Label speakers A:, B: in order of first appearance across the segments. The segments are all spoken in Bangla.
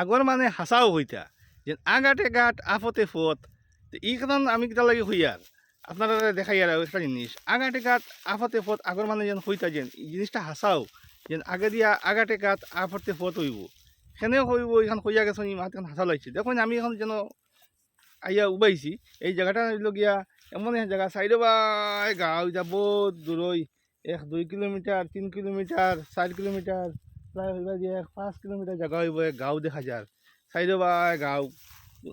A: আগর মানে হাসাও হইতা যে আগাটে গাট আফতে ফত। এই কারণ আমি কিতা লাগে হইয়ার আপনারা দেখাই আর একটা জিনিস আগাটে গাট আফতে ফত আগর মানে যেন হইতা যেন। এই জিনিসটা হাসাও যেন আগে দিয়া আগাটে গাট আফতে ফত হইব। সেনেও হইব এখান হইয়া গেছে এখন হাসা লাগছে দেখুন আমি এখন যেন আইয়া উবাইছি, এই জায়গাটা গিয়া এমন এক জায়গা সাইডে বাই গাঁও যাব দূরই এক, দুই কিলোমিটার তিন কিলোমিটার চার কিলোমিটার প্রায় পাঁচ কিলোমিটার জায়গা হইব গাঁও দেখা যার। সাইডে বাই গাঁও,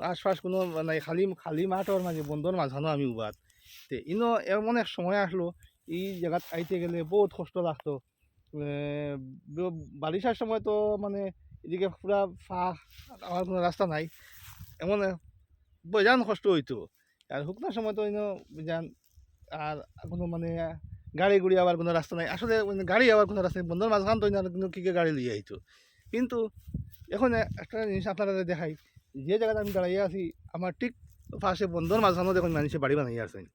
A: আশপাশ কোনো মানে খালি খালি মাঠর মাঝে বন্ধর মাঝখানো আমি উবাত তে ইনো এমন এক সময় আসলো, এই জায়গাত আইতে গেলে বহুত কষ্ট লাগতো। ব- বারিশার সময় তো মানে এদিকে পুরা ফাঁক আমার কোনো রাস্তা নাই। এমন বেজান কষ্ট হইতো। আর শুকনার সময় তো ইনো বেজান আর কোনো মানে গাড়ি গুড়ি আবার কোনো রাস্তা নাই। আসলে গাড়ি আবার কোনো রাস্তা নেই। বন্ধুর মাঝখান তো ইনার কিন্তু কী গাড়ি লিয়ে আইতো। কিন্তু এখন একটা জিনিস আপনারা দেখাই, যে জায়গাতে আমি দাঁড়াইয়া আছি, আমার ঠিক পাশে বন্ধুর মাঝখানও দেখুন মানুষে বাড়ি বানাইয়া আসেন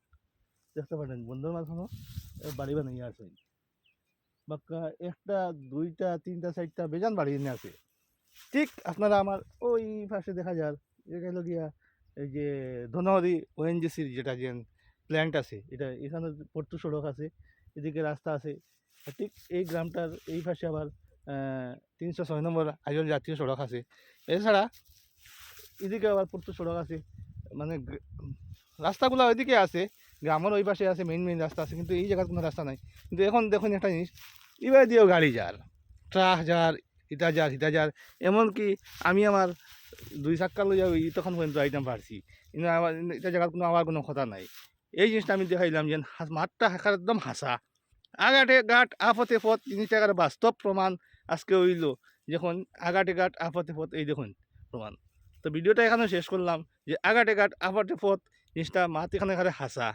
A: দেখতে পারেন বন্ধুর মাঝখানও বাড়ি বানাইয়া আসেন বাক্কা একটা, দুইটা, তিনটা, চারটা বেজান বাড়ি এনে আছে। ঠিক আপনারা আমার ওই পাশে দেখা যার যে গিয়া এই যে ধনহরি ওএনজিসির যেটা যে প্ল্যান্ট আছে। এটা এখানে পর্তু সড়ক আছে, এদিকে রাস্তা আছে। ঠিক এই গ্রামটার এই পাশে আবার তিনশো ছয় নম্বর আইজল জাতীয় সড়ক আছে। এছাড়া এদিকে আবার পর্তু সড়ক আছে। মানে রাস্তাগুলো ওইদিকে আছে, গ্রামের ওই পাশে আছে মেইন মেইন রাস্তা আছে, কিন্তু এই জায়গার কোনো রাস্তা নাই। কিন্তু এখন দেখুন একটা জিনিস, এবার দিয়েও গাড়ি যার, ট্রাক যার, ইটা যার হিটা যার। এমনকি আমি আমার দুই চাক্কা লইয়া তখন পর্যন্ত আইতাম পারছি। এটা জায়গার কোনো, আমার কোনো কথা নাই। এই জিনিসটা আমি দেখাইলাম যে মাঠটা হাঁকার একদম হাসা। আগাটে ঘাট, আফতে পথ জিনিসটা বাস্তব প্রমাণ আজকে হইল যখন আগাটে ঘাট, আফতে পথ, এই দেখুন প্রমাণ। তো ভিডিওটা এখানে শেষ করলাম যে আগাটে ঘাট, আফতে পথ, জিনিসটা মাঠ এখানে হাসা।